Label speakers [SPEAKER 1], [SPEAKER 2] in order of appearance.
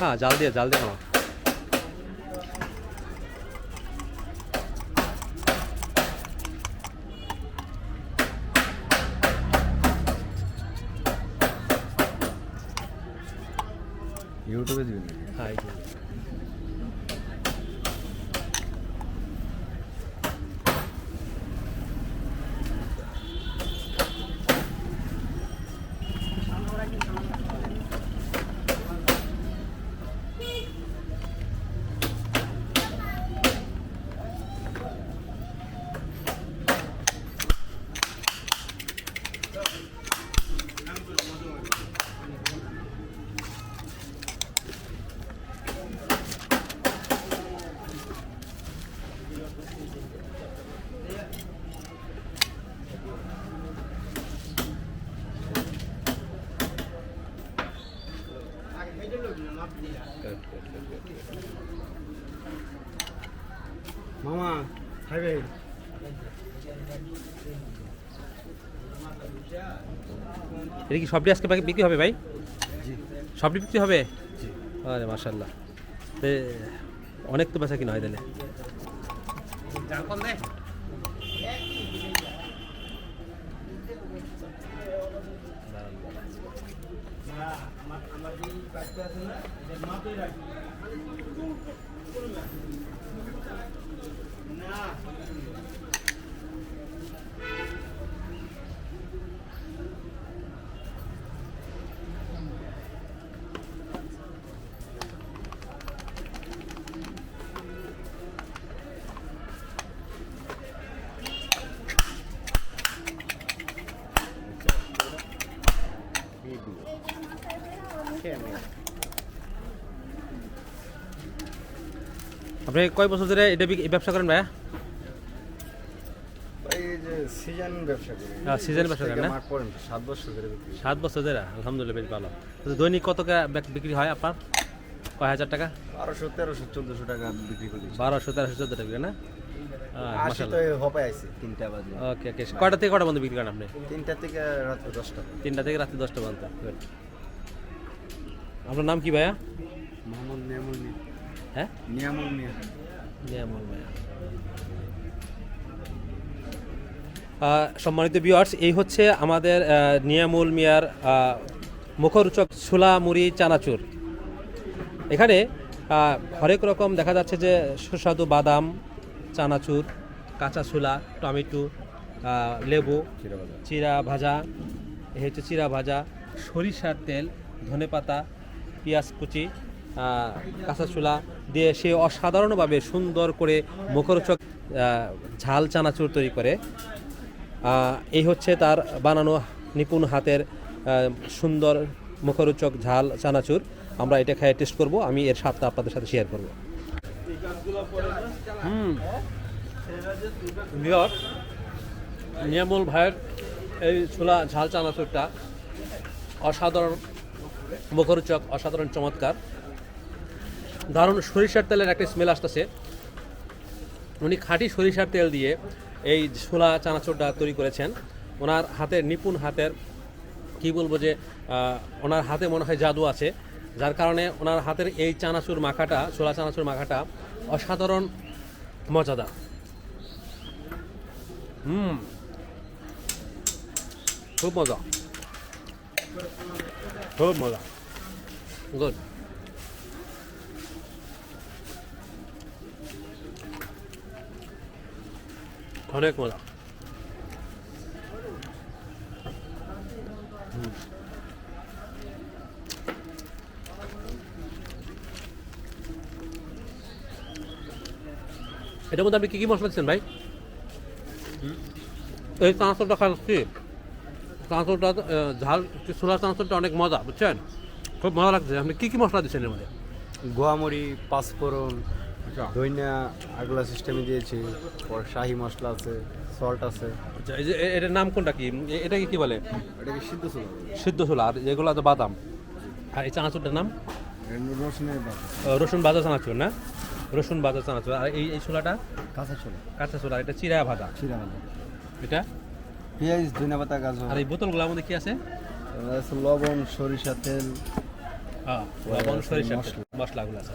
[SPEAKER 1] हाँ जाल दिया
[SPEAKER 2] जाल दिया
[SPEAKER 1] हाँ यूट्यूब हाँ
[SPEAKER 2] মামা খাইবে
[SPEAKER 1] এটা কি সবটি আজকে বাকি বিক্রি হবে ভাই? সবটি বিক্রি হবে? আরে মাশাল্লাহ তে অনেক তো বেচা কিনা হয় তাহলে। camera. আপনি কয় বছর ধরে এটা এই ব্যবসা করেন ভাইয়া?
[SPEAKER 2] সিজন ব্যবসা করি।
[SPEAKER 1] হ্যাঁ, ব্যবসা করেন না?
[SPEAKER 2] সাত বছর ধরে
[SPEAKER 1] সাত বছর ধরে আলহামদুলিল্লাহ বেশ ভালো। দৈনিক কত বিক্রি হয় আপনার? কয় হাজার টাকা?
[SPEAKER 2] বারোশো তেরোশো চোদ্দশো টাকা বিক্রি করি।
[SPEAKER 1] বারোশো তেরোশো চোদ্দ টাকা না? কয়টা থেকে কয়টা বন্ধ বিক্রি করেন আপনি?
[SPEAKER 2] তিনটা থেকে রাত্রে দশটা।
[SPEAKER 1] তিনটা থেকে রাত্রি দশটা আপনার নাম কি ভাইয়া?
[SPEAKER 2] মোহাম্মদ
[SPEAKER 1] হ্যাঁ?
[SPEAKER 2] নিয়ামুল মিয়া।
[SPEAKER 1] নিয়ামল ভাইয়া সম্মানিত ভিউয়ার্স এই হচ্ছে আমাদের নিয়ামুল মিয়ার মুখরোচক ছোলা মুড়ি চানাচুর। এখানে হরেক রকম দেখা যাচ্ছে যে সুস্বাদু বাদাম চানাচুর কাঁচা ছোলা টমেটো লেবু চিরা ভাজা এই হচ্ছে চিরা ভাজা সরিষার তেল ধনেপাতা পেঁয়াজ কুচি আহ, কাঁচা চুলা দিয়ে সে অসাধারণভাবে সুন্দর করে মুখরোচক ঝাল চানাচুর তৈরি করে। এই হচ্ছে তার বানানো নিপুণ হাতের সুন্দর মুখরোচক ঝাল চানাচুর। আমরা এটা খেয়ে টেস্ট করব আমি এর স্বাদটা আপনাদের সাথে শেয়ার করব। নিয়ামুল ভাইয়ের এই ছোলা ঝাল চানাচুরটা অসাধারণ মুখরোচক অসাধারণ চমৎকার। দারুণ সরিষার তেলের একটা স্মেল আসতেছে। উনি খাঁটি সরিষার তেল দিয়ে এই ছোলা চানাচুরটা তৈরি করেছেন। ওনার হাতের নিপুণ হাতের, কি বলব যে ওনার হাতে মনে হয় জাদু আছে। যার কারণে ওনার হাতের এই চানাচুর মাখাটা, ছোলা চানাচুর মাখাটা অসাধারণ মজাদার। হুম। খুব মজা। খুব মজা। গুড অনেক মজা। এটার মধ্যে আপনি কি কি মশলা দিচ্ছেন ভাই? এই চানাচুরটা খাচ্ছি আহ, ঝাল ছোলা চানাচুরটা অনেক মজা বুঝছেন? খুব মজা লাগছে। আপনি কি কি মশলা দিচ্ছেন এর মধ্যে?
[SPEAKER 2] গোয়ামরি পাঁচফোড়ন দইনা আগলা সিস্টেমে দিয়েছি পর শাহি মশলা আছে সল্ট আছে।
[SPEAKER 1] আচ্ছা এই যে এ- এটার নাম কোনটা কি? এ- এটাকে কি বলে?
[SPEAKER 2] এটাকে সিদ্ধ ছিল?
[SPEAKER 1] সিদ্ধ ছোলা আর যেগুলো আছে বাদাম। আর এই চানাচুরটার নাম?
[SPEAKER 2] রসুনের বাটা
[SPEAKER 1] আহ, রসুন ভাজা চানাচুর না? রসুন ভাজা চানাচুর। আর এই এই ছোলাটা?
[SPEAKER 2] কাঁচা ছোলা।
[SPEAKER 1] কাঁচা ছোলা এটা চিরা ভাজা।
[SPEAKER 2] চিরা বাটা
[SPEAKER 1] এটা?
[SPEAKER 2] পেঁয়াজ ধনিয়া পাতা গাজর।
[SPEAKER 1] আর এই বোতলগুলোর মধ্যে কি আছে?
[SPEAKER 2] এবার আছে লবণ সরিষা তেল।
[SPEAKER 1] হ্যাঁ লবণ সরিষার তেল, মশলাগুলো আছে।